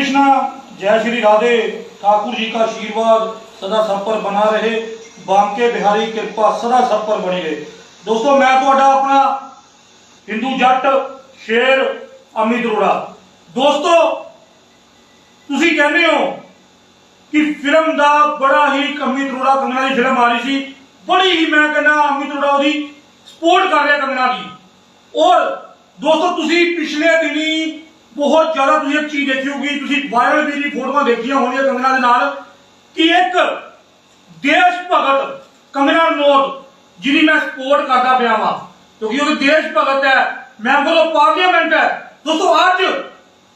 कृष्णा जय श्री राधे ठाकुर जी का आशीर्वाद सदा सब पर बना रहे बांके बिहारी कृपा सदा सब पर बनी रहे दोस्तों मैं ਤੁਹਾਡਾ ਆਪਣਾ ਹਿੰਦੂ ਜੱਟ ਸ਼ੇਰ ਅਮਿਤ ਅਰੋੜਾ ਦੋਸਤੋ ਤੁਸੀਂ ਕਹਿੰਦੇ ਹੋ ਕਿ ਫਿਲਮ ਦਾ ਬੜਾ ਹੀ ਅਮਿਤ ਅਰੋੜਾ ਕੰਗਨਾ ਦੀ ਫਿਲਮ ਆ ਰਹੀ ਸੀ ਬੜੀ ਹੀ ਮੈਂ ਕਹਿੰਦਾ ਅਮਿਤ ਅਰੋੜਾ ਉਹਦੀ ਸਪੋਰਟ ਕਰ ਰਿਹਾ ਕੰਗਨਾ ਦੀ ਔਰ ਦੋਸਤੋ ਤੁਸੀਂ ਪਿਛਲੇ ਦਿਨੀ ਬਹੁਤ ਜ਼ਿਆਦਾ ਤੁਸੀਂ ਇੱਕ ਚੀਜ਼ ਦੇਖੀ ਹੋਊਗੀ, ਤੁਸੀਂ ਵਾਇਰਲ ਵੀ ਦੀ ਫੋਟੋਆਂ ਦੇਖੀਆਂ ਹੋਣੀਆਂ ਕੰਗਨਾ ਦੇ ਨਾਲ, ਕਿ ਇੱਕ ਦੇਸ਼ ਭਗਤ ਕੰਗਨਾ ਨੋਟ ਜਿਹਦੀ ਮੈਂ ਸਪੋਰਟ ਕਰਦਾ ਪਿਆ ਵਾਂ। ਕਿਉਂਕਿ ਉਹ ਦੇਸ਼ ਭਗਤ ਹੈ, ਮੈਂਬਰ ਆਫ ਪਾਰਲੀਮੈਂਟ ਹੈ। ਦੋਸਤੋ, ਅੱਜ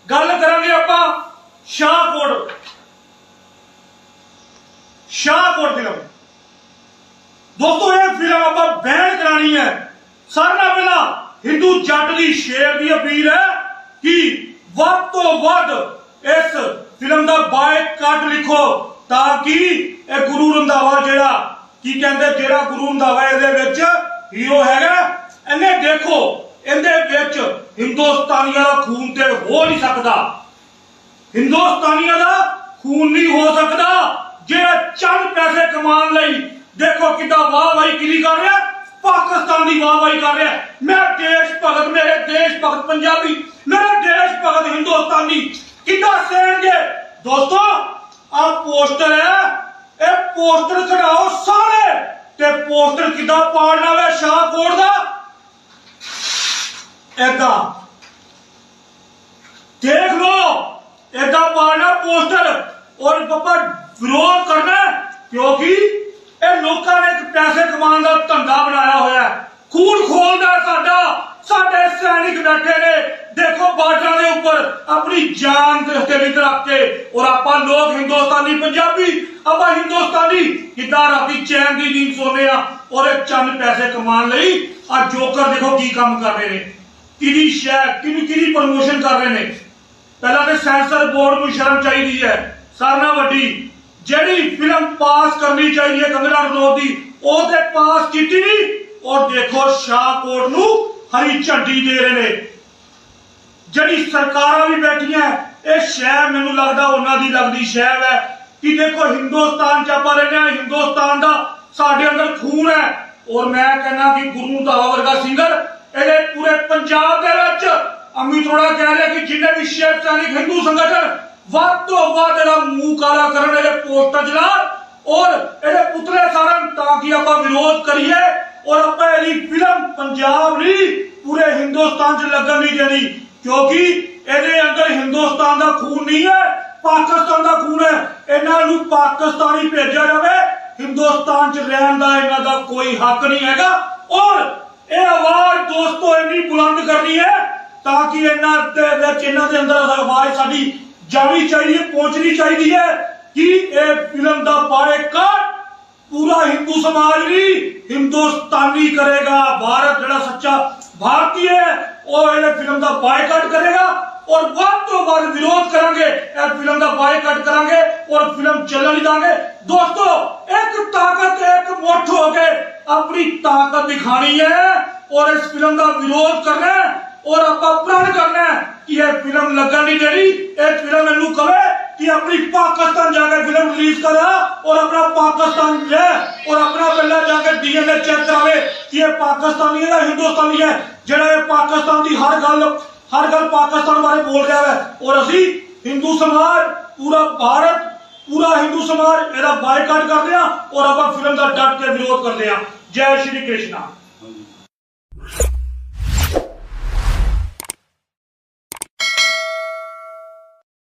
ਗੱਲ ਕਰਾਂਗੇ ਆਪਾਂ ਸ਼ਾਹਕੋਟ ਸ਼ਾਹਕੋਟ ਫਿਲਮ ਦੋਸਤੋ, ਇਹ ਫਿਲਮ ਆਪਾਂ ਬੈਨ ਕਰਾਣੀ ਹੈ। ਸਾਰਿਆਂ ਨਾਲ ਪਹਿਲਾਂ ਹਿੰਦੂ ਜੱਟ ਦੀ ਸ਼ੇਰ ਦੀ ਅਪੀਲ ਹੈ ਕਿ ਵੱਧ ਤੋਂ ਵੱਧ ਇਸ ਫਿਲਮ ਦਾ ਬਾਇਕਾਟ ਲਿਖੋ ਤਾਂ ਕਿ ਇਹ ਗੁਰੂ ਰੰਧਾਵਾ ਜਿਹੜਾ, ਕੀ ਕਹਿੰਦੇ, ਜਿਹੜਾ ਗੁਰੂ ਰੰਧਾਵਾ ਇਹਦੇ ਵਿੱਚ ਹੀਰੋ ਹੈਗਾ। ਇਹਨੇ ਦੇਖੋ, ਇਹਦੇ ਵਿੱਚ ਹਿੰਦੁਸਤਾਨੀਆਂ ਦਾ ਖੂਨ ਤੇ ਹੋ ਨਹੀਂ ਸਕਦਾ। ਹਿੰਦੁਸਤਾਨੀਆਂ ਦਾ ਖੂਨ ਨਹੀਂ ਹੋ ਸਕਦਾ। ਜਿਹੜਾ ਚੰਦ ਪੈਸੇ ਕਮਾਉਣ ਲਈ ਦੇਖੋ ਕਿੱਦਾਂ ਵਾਹ ਵਾਹੀ ਕਿਲੀ ਕਰ ਰਿਹਾ ਪਾਕਿਸਤਾਨ ਦੀ ਵਾਹ ਵਾਹੀ ਕਰ ਰਿਹਾ ਮੈਂ ਦੇਸ਼ ਭਗਤ, ਮੇਰੇ ਦੇਸ਼ ਭਗਤ ਪੰਜਾਬੀ, ਮੇਰੇ ਦੇਸ਼ ਭਗਤ ਹਿੰਦੁਸਤਾਨੀ ਕਿੱਦਾਂ ਸਹਿਣਗੇ ਦੋਸਤੋ, ਆ ਪੋਸਟਰ ਹੈ, ਇਹ ਪੋਸਟਰ ਕਢਾਓ ਸਾਰੇ। ਤੇ ਪੋਸਟਰ ਕਿੱਦਾਂ ਪਾੜਨਾ ਵੇ ਸ਼ਾਹਕੋਟ ਦਾ? ਏਦਾਂ। ਦੇਖ ਲੋ ਏਦਾਂ ਪਾੜਨਾ ਪੋਸਟਰ। ਔਰ ਬੱਬਾ ਵਿਰੋਧ ਕਰਨਾ ਕਿਉਂਕਿ ਇਹ ਲੋਕਾਂ ਨੇ ਪੈਸੇ ਕਮਾ ਦਾ ਧੰਦਾ ਬਣਾਇਆ ਹੋਇਆ ਹੈ ਖੂਨ ਖੋਲਦਾ ਸਾਡਾ। ਸਾਡੇ ਸੈਨਿਕ ਬੈਠੇ ਨੇ। ਦੇਖੋ ਬਾਰਡਰਾਂ ਦੇ ਉੱਪਰ ਆਪਣੀ ਜਾਨ ਦੇ ਉੱਤੇ ਵੀ ਰੱਖ ਕੇ। ਔਰ ਆਪਾਂ ਲੋਕ ਹਿੰਦੁਸਤਾਨੀ ਪੰਜਾਬੀ, ਆਪਾਂ ਹਿੰਦੁਸਤਾਨੀ। ਕਿੱਦਾਂ ਰਾਤੀ ਚੈਨ ਦੀ ਨੀਂਦ ਸੋਨੇ ਆ ਔਰ ਇਹ ਚੰਦ ਪੈਸੇ ਕਮਾਉਣ ਲਈ ਆ ਜੋਕਰ ਦੇਖੋ ਕੀ ਕੰਮ ਕਰ ਰਹੇ ਨੇ। ਕਿਹਦੀ ਸ਼ੈ ਕਿਹਦੀ ਕਿਹਦੀ ਪ੍ਰਮੋਸ਼ਨ ਕਰ ਰਹੇ ਨੇ। ਪਹਿਲਾਂ ਤੇ ਸੈਂਸਰ ਬੋਰਡ ਨੂੰ ਸ਼ਰਮ ਚਾਹੀਦੀ ਹੈ। ਸਾਰਨਾ ਵੱਡੀ, ਜਿਹੜੀ ਫਿਲਮ ਪਾਸ ਕਰਨੀ ਚਾਹੀਦੀ ਹੈ ਕੰਗਨਾ ਰਣੌਤ ਦੀ, ਉਹ ਤੇ ਪਾਸ ਕੀਤੀ ਨਹੀਂ ਔਰ ਦੇਖੋ ਸ਼ਾਹਕੋਟ ਨੂੰ ਹਰੀ ਝੰਡੀ ਦੇ ਰਹੇ ਨੇ। ਜਿਹੜੀ ਸਰਕਾਰਾਂ ਵੀ ਬੈਠੀਆਂ, ਇਹ ਸ਼ਹਿਰ ਮੈਨੂੰ ਲੱਗਦਾ ਉਹਨਾਂ ਦੀ ਲੱਗਦੀ ਸ਼ਹਿਰ ਹੈ ਕਿ ਦੇਖੋ ਹਿੰਦੁਸਤਾਨ ਚ ਆਪਾਂ ਰਹਿੰਦੇ ਹਾਂ, ਹਿੰਦੁਸਤਾਨ ਦਾ ਸਾਡੇ ਅੰਦਰ ਖੂਨ ਹੈ। ਔਰ ਮੈਂ ਕਹਿੰਦਾ ਕਿ ਗੁਰੂ ਦਾਵਾ ਵਰਗਾ ਸਿੰਗਰ ਇਹਦੇ ਪੂਰੇ ਪੰਜਾਬ ਦੇ ਵਿੱਚ ਅਮਿਤ ਅਰੋੜਾ ਕਹਿ ਰਿਹਾ ਕਿ ਜਿੰਨੇ ਵੀ ਸ਼ੇਰ ਸੈਨਿਕ, ਹਿੰਦੂ ਸੰਗਠਨ ਵੱਧ ਤੋਂ ਵੱਧ ਇਹਦਾ ਮੂੰਹ ਕਾਲਾ ਕਰਨ ਇਹਦੇ ਪੋਸਟਰ ਚਲਾ ਔਰ ਇਹਦੇ ਪੁਤਲੇ ਸਾਰਨ ਤਾਂ ਕਿ ਆਪਾਂ ਵਿਰੋਧ ਕਰੀਏ। ਔਰ ਆਪਾਂ ਇਹਦੀ ਫਿਲਮ ਪੰਜਾਬ ਨਹੀਂ ਪੂਰੇ ਹਿੰਦੁਸਤਾਨ 'ਚ ਲੱਗਣ ਨਹੀਂ ਦੇਣੀ, ਕਿਉਂਕਿ ਇਹਦੇ ਅੰਦਰ ਹਿੰਦੁਸਤਾਨ ਦਾ ਖੂਨ ਨਹੀਂ ਹੈ, ਪਾਕਿਸਤਾਨ ਦਾ ਖੂਨ ਹੈ। ਇਹਨਾਂ ਨੂੰ ਪਾਕਿਸਤਾਨੀ ਭੇਜਿਆ ਜਾਵੇ, ਹਿੰਦੁਸਤਾਨ 'ਚ ਰਹਿਣ ਦਾ ਇਹਨਾਂ ਦਾ ਕੋਈ ਹੱਕ ਨਹੀਂ ਹੈਗਾ। ਔਰ ਇਹ ਆਵਾਜ਼ ਦੋਸਤੋ ਇੰਨੀ ਬੁਲੰਦ ਕਰਨੀ ਹੈ ਤਾਂ ਕਿ ਇਹਨਾਂ ਦੇ ਵਿੱਚ, ਇਹਨਾਂ ਦੇ ਅੰਦਰ ਆਵਾਜ਼ ਸਾਡੀ ਜਾਣੀ ਚਾਹੀਦੀ ਹੈ, ਪਹੁੰਚਣੀ ਚਾਹੀਦੀ ਹੈ ਕਿ ਇਹ ਫਿਲਮ ਦਾ ਬਾਇਕਾਟ ਪੂਰਾ ਹਿੰਦੂ ਸਮਾਜ ਵੀ ਹਿੰਦੁਸਤਾਨੀ ਕਰੇਗਾ ਭਾਰਤ ਜਿਹੜਾ ਸੱਚਾ ਭਾਰਤੀ ਹੈ ਉਹ ਇਹ ਫਿਲਮ ਦਾ ਬਾਇਕਾਟ ਕਰੇਗਾ ਔਰ ਵੱਧ ਤੋਂ ਵੱਧ ਵਿਰੋਧ ਕਰਾਂਗੇ ਇਹ ਫਿਲਮ ਦਾ ਬਾਇਕਾਟ ਕਰਾਂਗੇ ਔਰ ਫਿਲਮ ਚੱਲਣ ਨਹੀਂ ਦਾਂਗੇ ਦੋਸਤੋ ਇੱਕ ਤਾਕਤ ਇੱਕ ਮੁੱਠ ਹੋ ਕੇ ਆਪਣੀ ਤਾਕਤ ਦਿਖਾਣੀ ਹੈ ਔਰ ਇਸ ਫਿਲਮ ਦਾ ਵਿਰੋਧ ਕਰਨਾ ਹੈ ਔਰ ਆਪਾਂ ਪ੍ਰਣ ਕਰਨਾ ਹੈ ਕਿ ਇਹ ਫਿਲਮ ਲੱਗਣ ਨਹੀਂ ਦੇਣੀ ਇਹ ਫਿਲਮ ਇਹਨੂੰ ਕਵੇ ਕਿ ਆਪਣੀ ਪਾਕਿਸਤਾਨ ਜਾ ਕੇ ਫਿਲਮ ਰਿਲੀਜ਼ ਕਰਾ ਔਰ ਆਪਣਾ ਪਾਕਿਸਤਾਨ ਲੈ ਔਰ ਆਪਣਾ ਪਹਿਲਾਂ ਜਾ ਕੇ ਡੀਐਨਏ ਚੈੱਕ ਕਰਾਵੇ ਕਿ ਇਹ ਪਾਕਿਸਤਾਨੀ ਹੈ ਜਾਂ ਹਿੰਦੁਸਤਾਨੀ ਹੈ ਜਿਹੜਾ ਇਹ ਪਾਕਿਸਤਾਨ ਦੀ ਹਰ ਗੱਲ ਹਰ ਗੱਲ ਪਾਕਿਸਤਾਨ ਬਾਰੇ ਬੋਲ ਰਿਹਾ ਹੈ ਔਰ ਅਸੀਂ ਹਿੰਦੂ ਸਮਾਜ ਪੂਰਾ ਭਾਰਤ ਪੂਰਾ ਹਿੰਦੂ ਸਮਾਜ ਇਹਦਾ ਬਾਈਕਾਟ ਕਰਦੇ ਹਾਂ ਔਰ ਆਪਾਂ ਫਿਲਮ ਦਾ ਡਟ ਕੇ ਵਿਰੋਧ ਕਰਦੇ ਹਾਂ ਜੈ ਸ਼੍ਰੀ ਕ੍ਰਿਸ਼ਨਾ